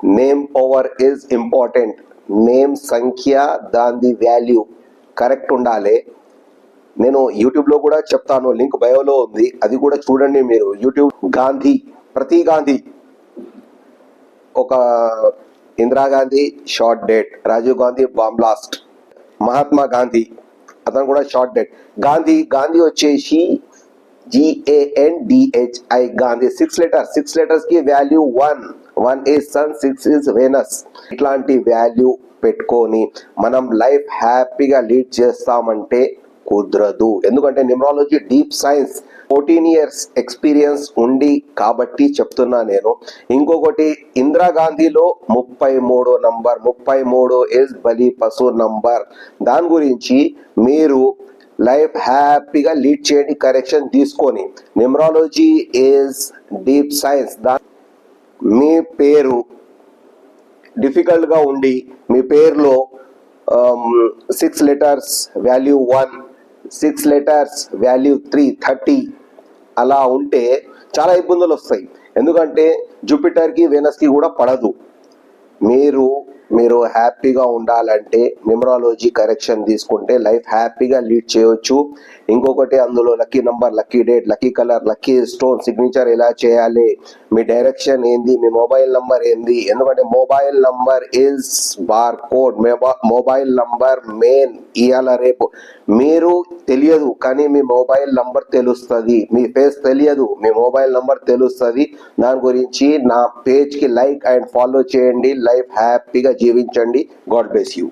Name power is important name సంఖ్య దాని value correct ఉండాలి. నేను యూట్యూబ్లో కూడా చెప్తాను. లింక్ బయోలో ఉంది. అది కూడా చూడండి మీరు. యూట్యూబ్ గాంధీ ప్రతి గాంధీ. ఒక Indira Gandhi short date Rajiv Gandhi bomb blast Mahatma Gandhi అతను కూడా షార్ట్ డేట్ గాంధీ గాంధీ వచ్చేసి G A N D H I Gandhi six letters six లెటర్స్కి value one one is sun six is Venus ఇట్లాంటి value పెట్టుకొని మనం life హ్యాపీగా lead చేస్తామంటే కుదరదు. ఎందుకంటే numerology deep science fourteen years experience ఉండి కాబట్టి చెప్తున్నా నేను. ఇంకొకటి ఇందిరాగాంధీలో ముప్పై మూడో నంబర్ ముప్పై మూడు ఇస్ బలి పశు నంబర్ దాని గురించి మీరు లైఫ్ హ్యాపీగా లీడ్ చేయండి కరెక్షన్ తీసుకొని. Numerology is deep science the మీ పేరు డిఫికల్ట్గా ఉండి మీ పేరులో six letters value one six letters value three thirty అలా ఉంటే చాలా ఇబ్బందులు వస్తాయి. ఎందుకంటే జూపిటర్కి వెనస్కి కూడా పడదు. మీరు మీరు హ్యాపీగా ఉండాలంటే న్యూమరాలజీ కరెక్షన్ తీసుకుంటే లైఫ్ హ్యాపీగా లీడ్ చేయొచ్చు. ఇంకొకటి అందులో lucky number lucky date lucky colour lucky stone signature ఎలా చేయాలి? మీ డైరెక్షన్ ఏంది? మీ మొబైల్ నంబర్ ఏంది? ఎందుకంటే mobile number is bar code. Mobile number main ఇవాళ రేపు. మీరు తెలియదు కానీ మీ మొబైల్ నంబర్ తెలుస్తుంది. మీ ఫేస్ తెలియదు మీ మొబైల్ నంబర్ తెలుస్తుంది. దాని గురించి నా పేజ్కి లైక్ అండ్ ఫాలో చేయండి. లైఫ్ హ్యాపీగా జీవించండి. God bless you.